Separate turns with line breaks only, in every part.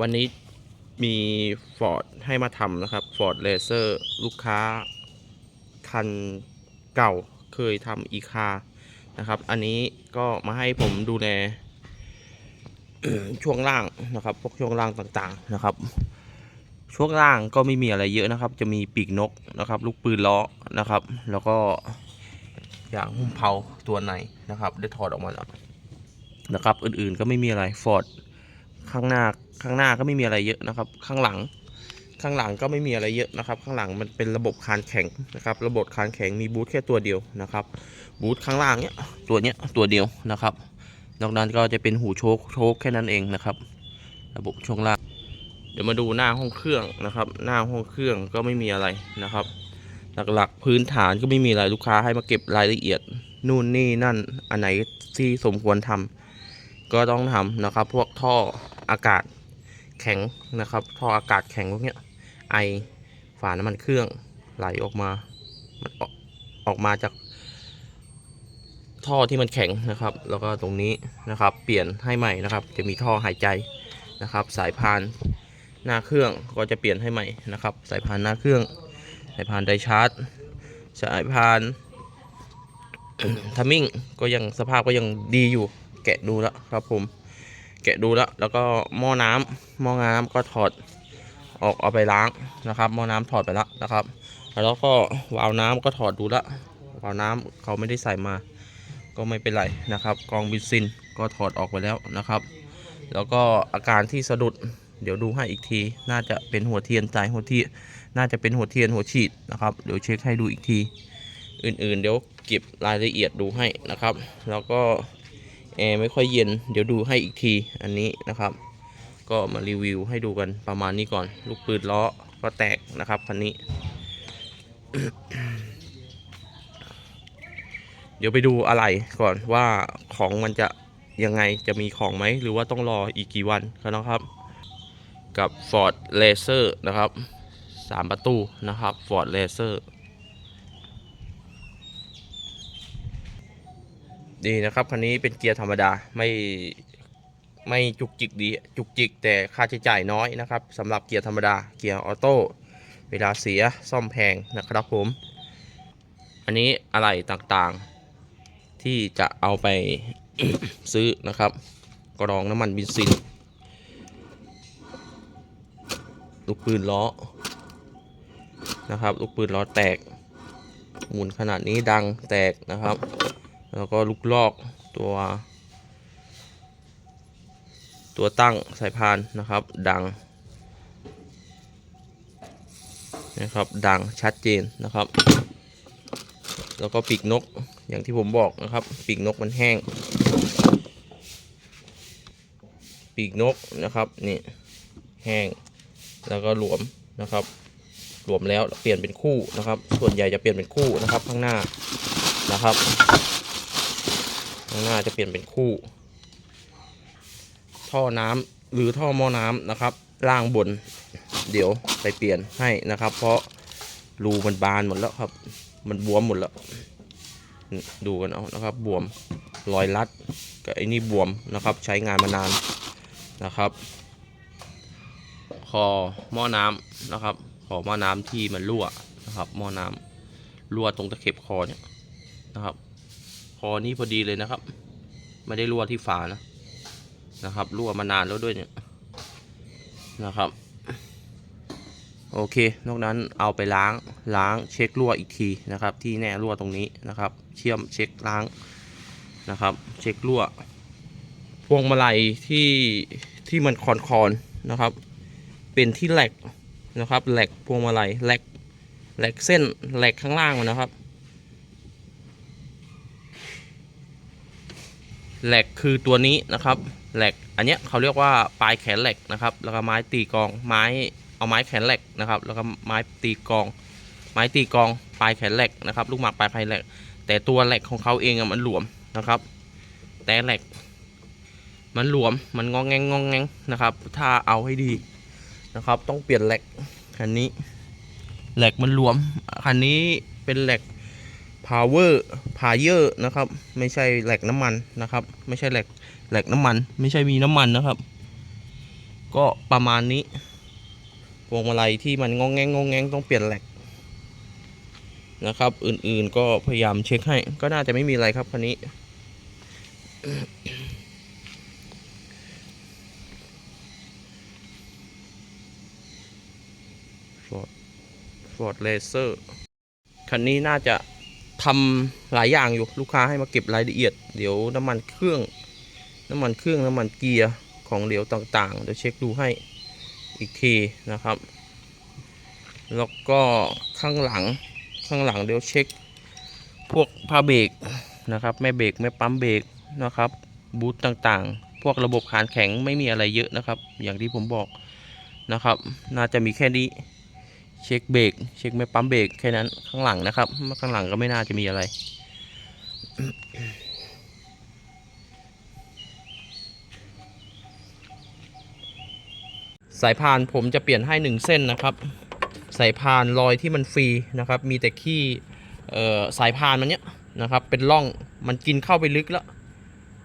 วันนี้มีฟอร์ดให้มาทำนะครับฟอร์ดเลเซอร์ลูกค้า คันเก่าเคยทำอีคานะครับ อันนี้ก็มาให้ผมดูแลช่วงล่างนะครับ พวกช่วงล่างต่างๆนะครับ ช่วงล่างก็ไม่มีอะไรเยอะนะครับ จะมีปีกนกนะครับ ลูกปืนล้อนะครับ แล้วก็อย่างหุ้มเพาตัวในนะครับ ได้ถอดออกมาแล้วนะครับ อื่นๆก็ไม่มีอะไรฟอร์ด ข้างหน้าข้างหน้าก็ไม่มีอะไรเยอะนะครับ ข้างหลัง ข้างหลังก็ไม่มีอะไรเยอะนะครับ ข้างหลังมันเป็นระบบคานแข็งนะครับ ระบบคานแข็งมีบูทแค่ตัวเดียวนะครับ บูทข้างล่างเนี้ยตัวเนี้ยตัวเดียวนะครับ นอกนั้นก็จะเป็นหูโชคโชคแค่นั้นเองนะครับ ระบบช่วงล่าง เดี๋ยวมาดูหน้าห้องเครื่องนะครับ หน้าห้องเครื่องก็ไม่มีอะไรนะครับ หลักๆพื้นฐานก็ไม่มีอะไรลูกค้าให้มาเก็บรายละเอียดนู่นนี่นั่นอันไหนที่สมควรทำก็ต้องทำนะครับ พวกท่อ อากาศแข็งนะครับท่ออากาศแข็งพวกเนี้ยไอฝาน้ำมันเครื่องไหลออกมามันออกออกมาจากท่อที่มันแข็งนะครับ แล้วก็ตรงนี้นะครับ เปลี่ยนให้ใหม่นะครับ จะมีท่อหายใจนะครับ สายพานหน้าเครื่องก็จะเปลี่ยนให้ใหม่นะครับ สายพานหน้าเครื่อง สายพานไดชาร์จ สายพานทัมมิ่งก็ยังสภาพก็ยังดีอยู่แกะดูแล้วครับผม แกะดูแล้ว แล้วก็หม้อน้ำหม้อน้ำก็ถอดออกเอาไปล้างนะครับ หม้อน้ำถอดไปแล้วนะครับ แล้วก็วาล์วน้ำก็ถอดดูแล้ววาล์วน้ำเขาไม่ได้ใส่มา ก็ไม่เป็นไรนะครับกองบินซินก็ถอดออกไปแล้วนะครับ แล้วก็อาการที่สะดุดเดี๋ยวดูให้อีกที น่าจะเป็นหัวเทียนใจหัวที่น่าจะเป็นหัวเทียนหัวฉีดนะครับ เดี๋ยวเช็คให้ดูอีกที อื่นๆ เดี๋ยวเก็บรายละเอียดดูให้นะครับ แล้วก็ แอร์ไม่ค่อยเย็น เดี๋ยวดูให้อีกทีอันนี้นะครับ ก็มารีวิวให้ดูกันประมาณนี้ก่อน ลูกปืนล้อก็แตกนะครับคันนี้ เดี๋ยวไปดูอะไรก่อนว่าของมันจะยังไงจะมีของไหม หรือว่าต้องรออีกกี่วันนะครับ กับ Ford Racer นะครับสามประตูนะครับ Ford Racer ดีนะครับคันนี้เป็นเกียร์ธรรมดาไม่ไม่จุกจิกดีจุกจิกแต่ค่าใช้จ่ายน้อยนะครับสำหรับเกียร์ธรรมดาเกียร์ออโต้เวลาเสียซ่อมแพงนะครับผม อันนี้อะไรต่างๆที่จะเอาไปซื้อนะครับ กรองน้ำมันเบินซินลูกปืนล้อนะครับ ลูกปืนล้อแตกหมุนขนาดนี้ดังแตกนะครับ แล้วก็ลูกลอกตัว ตัวตั้งสายพานนะครับ ดังนะครับดังชัดเจนนะครับ แล้วก็ปีกนกอย่างที่ผมบอกนะครับ ปีกนกมันแห้ง ปีกนกนะครับนี่แห้งแล้วก็หลวมนะครับหลวมแล้วเปลี่ยนเป็นคู่นะครับ ส่วนใหญ่จะเปลี่ยนเป็นคู่นะครับข้างหน้านะครับางหน้าจะเปลี่ยนเป็นคู่ ท่อน้ำหรือท่อหม้อน้ำนะครับ ล่างบน เดี๋ยวไปเปลี่ยนให้นะครับ เพราะรูมันบานหมดแล้วครับ มันบวมหมดแล้ว ดูกันเอานะครับ บวมรอยรัดกับไอ้นี่บวมนะครับ ใช้งานมานานนะครับ คอหม้อน้ำนะครับคอหม้อน้ำที่มันรั่วนะครับ หม้อน้ำรั่วตรงตะเข็บคอเนี่ยนะครับ อนี้พอดีเลยนะครับ ไม่ได้รั่วที่ฝานะนะครับ รั่วมานานแล้วด้วยเนี่ยนะครับ โอเค นอกนั้นเอาไปล้างล้างเช็ครั่วอีกทีนะครับ ที่แน่รั่วตรงนี้นะครับ เชื่อมเช็คล้างนะครับ เช็ครั่ว พวงมาลัยที่ที่มันคอนคอนนะครับ เป็นที่แหลกนะครับแหลกพวงมาลัยแหลกแหลกเส้นแหลกข้างล่างมันนะครับ แหลกคือตัวนี้นะครับแหลกอันเนี้ยเขาเรียกว่าปลายแขนแหลกนะครับ แล้วก็ไม้ตีกองไม้เอาไม้แขนแหลกนะครับ แล้วก็ไม้ตีกอง ไม้ตีกองปลายแขนแหลกนะครับ ลูกหมากปลายแขนแหลก แต่ตัวแหลกของเขาเองมันหลวมนะครับ แต่แหลก มันหลวมมันงองแงงงองแงงนะครับ ถ้าเอาให้ดีนะครับ ต้องเปลี่ยนแหลกคันนี้แหลกมันหลวมคันนี้เป็นแหลก power power นะครับ ไม่ใช่แหลกน้ำมันนะครับ ไม่ใช่แหลกแหลกน้ำมัน ไม่ใช่มีน้ำมันนะครับ ก็ประมาณนี้พวงมาลัยที่มันงองแงงงองแงงต้องเปลี่ยนแหลกนะครับ อื่นๆก็พยายามเช็คให้ ก็น่าจะไม่มีอะไรครับคันนี้ฟอร์ดฟอร์ดเลเซอร์คันนี้น่าจะ ทำหลายอย่างอยู่ลูกค้าให้มาเก็บรายละเอียด เดี๋ยวน้ำมันเครื่อง น้ำมันเครื่องน้ำมันเกียร์ของเหลวต่างๆ เดี๋ยวเช็คดูให้อีกทีนะครับ แล้วก็ข้างหลังข้างหลังเดี๋ยวเช็ค พวกผ้าเบรกนะครับแม่เบรกแม่ปั๊มเบรกนะครับบูทต่างๆ พวกระบบขานแข็งไม่มีอะไรเยอะนะครับ อย่างที่ผมบอกนะครับ น่าจะมีแค่นี้ เช็คเบรกเช็คแม่ปั๊มเบรกแค่นั้นข้างหลังนะครับข้างหลังก็ไม่น่าจะมีอะไร สายพานผมจะเปลี่ยนให้หนึ่งเส้นนะครับ สายพานรอยที่มันฟรีนะครับ มีแต่ขี้สายพานมันเนี้ยนะครับ เป็นร่องมันกินเข้าไปลึกแล้ว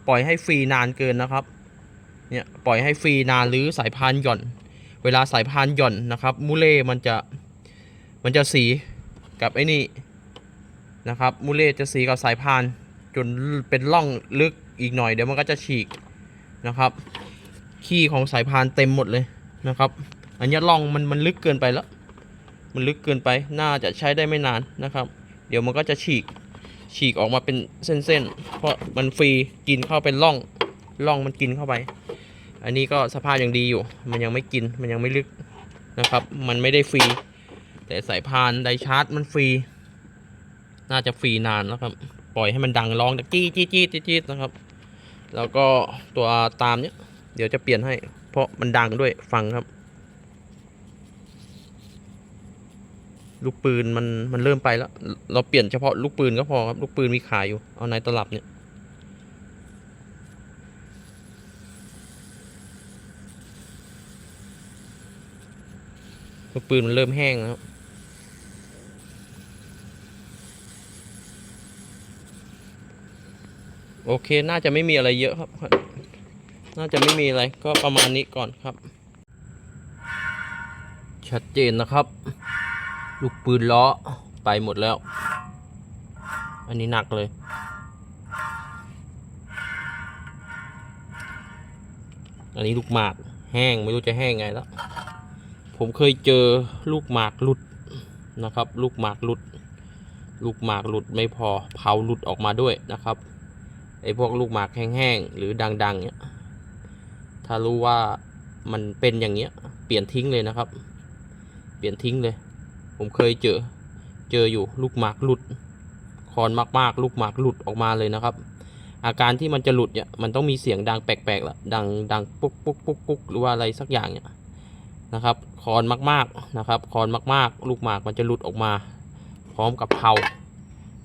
ปล่อยให้ฟรีนานเกินนะครับเนี่ยปล่อยให้ฟรีนานหรือสายพานหย่อน เวลาสายพานหย่อนนะครับมูเล่มันจะ มันจะสีกับไอ้นี่นะครับมูเล่จะสีกับสายพานจนเป็นร่องลึกอีกหน่อยเดี๋ยวมันก็จะฉีกนะครับขี้ของสายพานเต็มหมดเลยนะครับ อันนี้ร่องมันมันลึกเกินไปแล้ว มันลึกเกินไปน่าจะใช้ได้ไม่นานนะครับ เดี๋ยวมันก็จะฉีกฉีกออกมาเป็นเส้นๆ เพราะมันฟรีกินเข้าเป็นร่องร่องมันกินเข้าไป อันนี้ก็สภาพยังดีอยู่ มันยังไม่กินมันยังไม่ลึกนะครับ มันไม่ได้ฟรี แต่สายพานไดชาร์จมันฟรี น่าจะฟรีนานแล้วครับ ปล่อยให้มันดังร้องจี้จี้จี้จี้จี้นะครับ แล้วก็ตัวตามเนี้ยเดี๋ยวจะเปลี่ยนให้ เพราะมันดังด้วยฟังครับ ลูกปืนมันมันเริ่มไปแล้ว เราเปลี่ยนเฉพาะลูกปืนก็พอครับ ลูกปืนมีขายอยู่ เอาในตลับเนี่ยลูกปืนมันเริ่มแห้งแล้ว โอเคน่าจะไม่มีอะไรเยอะครับ น่าจะไม่มีอะไรก็ประมาณนี้ก่อนครับ ชัดเจนนะครับ ลูกปืนล้อไปหมดแล้ว อันนี้หนักเลย อันนี้ลูกหมากแห้งไม่รู้จะแห้งไงแล้ว ผมเคยเจอลูกหมากหลุดนะครับ ลูกหมากหลุด ลูกหมากหลุดไม่พอเผาหลุดออกมาด้วยนะครับ ไอ้พวกลูกหมากแห้งๆหรือดังๆเนี่ยถ้ารู้ว่ามันเป็นอย่างเงี้ย เปลี่ยนทิ้งเลยนะครับ เปลี่ยนทิ้งเลย ผมเคยเจอ เจออยู่ลูกหมากหลุด คอนมากๆ ลูกหมากหลุดออกมาเลยนะครับ อาการที่มันจะหลุดเนี่ยมันต้องมีเสียงดังแปลกๆละดังดังปุ๊กปุ๊กปุ๊กปุ๊กหรือว่าอะไรสักอย่างเนี่ยนะครับ คอนมากๆนะครับ คอนมากๆ ลูกหมากมันจะหลุดออกมา พร้อมกับเผา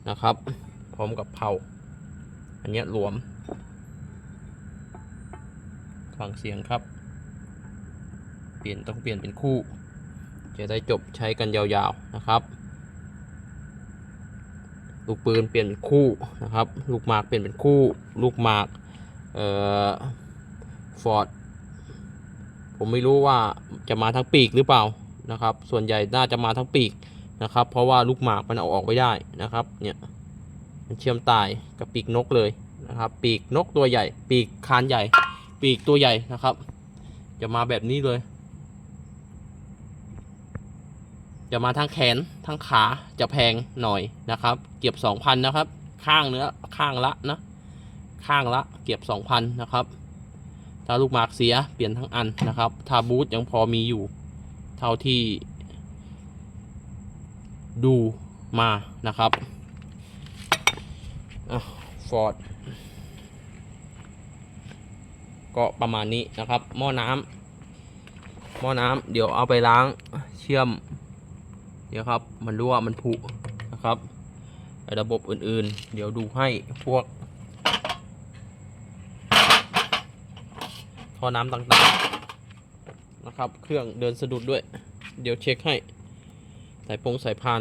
นะครับ พร้อมกับเผา อันเนี้ยหลวม ฟังเสียงครับ เปลี่ยนต้องเปลี่ยนเป็นคู่ จะได้จบใช้กันยาวๆนะครับ ลูกปืนเปลี่ยนเป็นคู่นะครับ ลูกหมากเปลี่ยนเป็นคู่ ลูกหมาก เอ่อ ฟอร์ด ผมไม่รู้ว่าจะมาทั้งปีกหรือเปล่านะครับ ส่วนใหญ่น่าจะมาทั้งปีกนะครับ เพราะว่าลูกหมากมันเอาออกไม่ได้นะครับ เนี่ย มันเชื่อมตายกับปีกนกเลยนะครับ ปีกนกตัวใหญ่ ปีกคานใหญ่ ปีกตัวใหญ่นะครับ จะมาแบบนี้เลย จะมาทั้งแขนทั้งขาจะแพงหน่อยนะครับ เก็บสองพันนะครับ ข้างเนื้อข้างละนะข้างละเก็บสองพันนะครับ ถ้าลูกหมากเสียเปลี่ยนทั้งอันนะครับ ถ้าบูทยังพอมีอยู่ เท่าที่ดูมานะครับ ฟอร์ดก็ประมาณนี้นะครับ หม้อน้ำหม้อน้ำเดี๋ยวเอาไปล้างเชื่อม เดี๋ยวครับ มันรั่วมันผุนะครับระบบอื่นๆ เดี๋ยวดูให้พวกท่อน้ำต่างๆนะครับ เครื่องเดินสะดุดด้วย เดี๋ยวเช็คให้สายปงสายพาน